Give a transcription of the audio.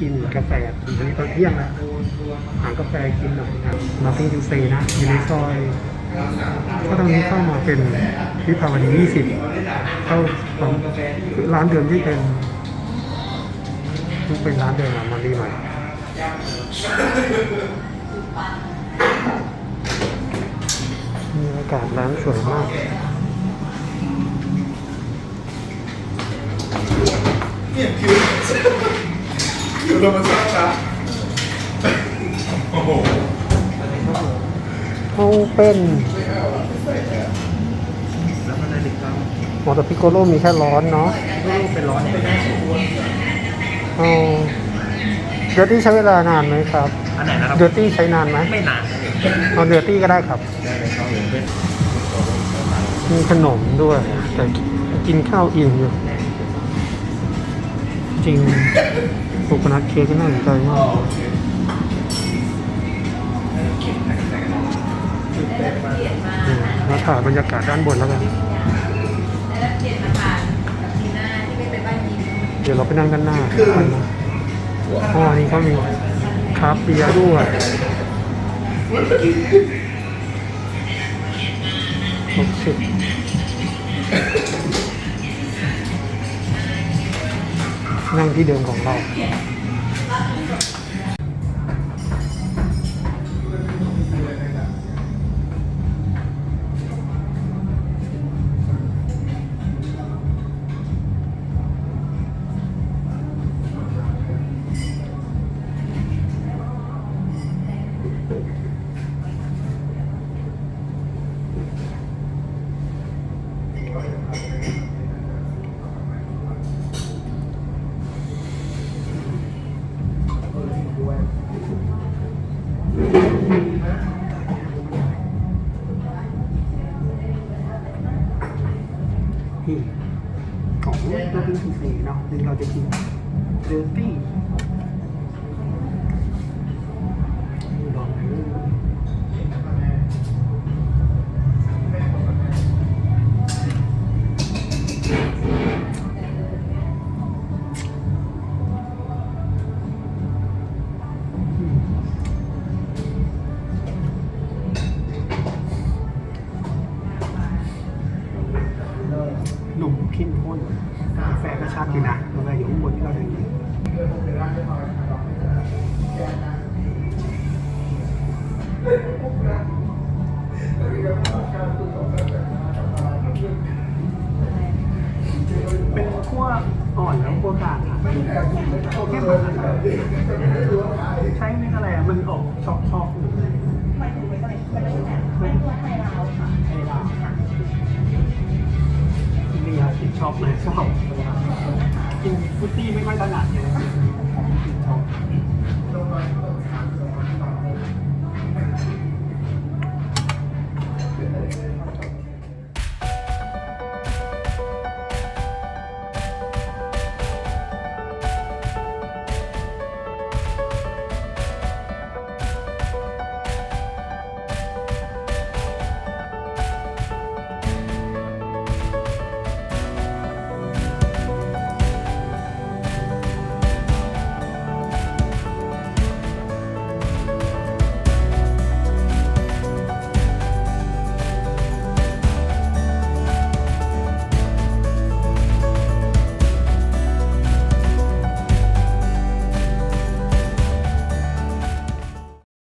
กินกาแฟทีนี้ตอนเที่ยงแล้วหากาแฟกินหน่อยครับมาที่ยูเซนะอยู่ในซอยถ้าตรงนี้เข้ามาเป็นวิภาวดี20 เข้าร้านเดิมที่เป็นที่เป็นร้านเดิมอะมารีใหม่มีอากาศร้านสวยมากเนี่ยคิว คิวธรรมชาตินะโอ้โหเขาเป็นแล้วมันได้ดิบก็มอเตอร์พิโกโลมีแค่ร้อนเนาะเป็นร้อนเนี่ยเอาเดือร์ตี้ใช้เวลานานไหมครับอันไหนนะครับ เดือร์ตี้ใช้นานไหมไม่นานเอาเดือร์ตี้ก็ได้ครับ ได้เลยครับผมเป็นมีขนมด้วย แต่กินข้าวอิ่มอยู่ ริงโคโคนัทเค้กก็น่าสนใจมากอืมแล้วถ่ายบรรยากาศด้านบนแล้วกันแล้วเปลี่ยนมาผ่านกับทีหน้าที่ไม่เป็นบ้านยิมเดี๋ยวเราไปนั่งด้านหน้ากันนะอ๋อนี่เขามีคาเปียร์ด้วยหกสิบ นั่งที่เดิมของเรา นี่ของโรบินทูเซ่เนาะซึ่งเราจะกินเดอร์ตี้ เข้มข้นกาแฟก็ชัดดีนะกาแฟอยู่ข้างบนที่เราเดินอยู่เป็นขั้วอ่อนแล้วขั้วกลางอะขั้วเข้มอะใช้เม็ดอะไรอะมันออกช็อกช็อกๆ ช็อกเลยชอบกินฟุตตี้ไม่ค่อยถนัดเลย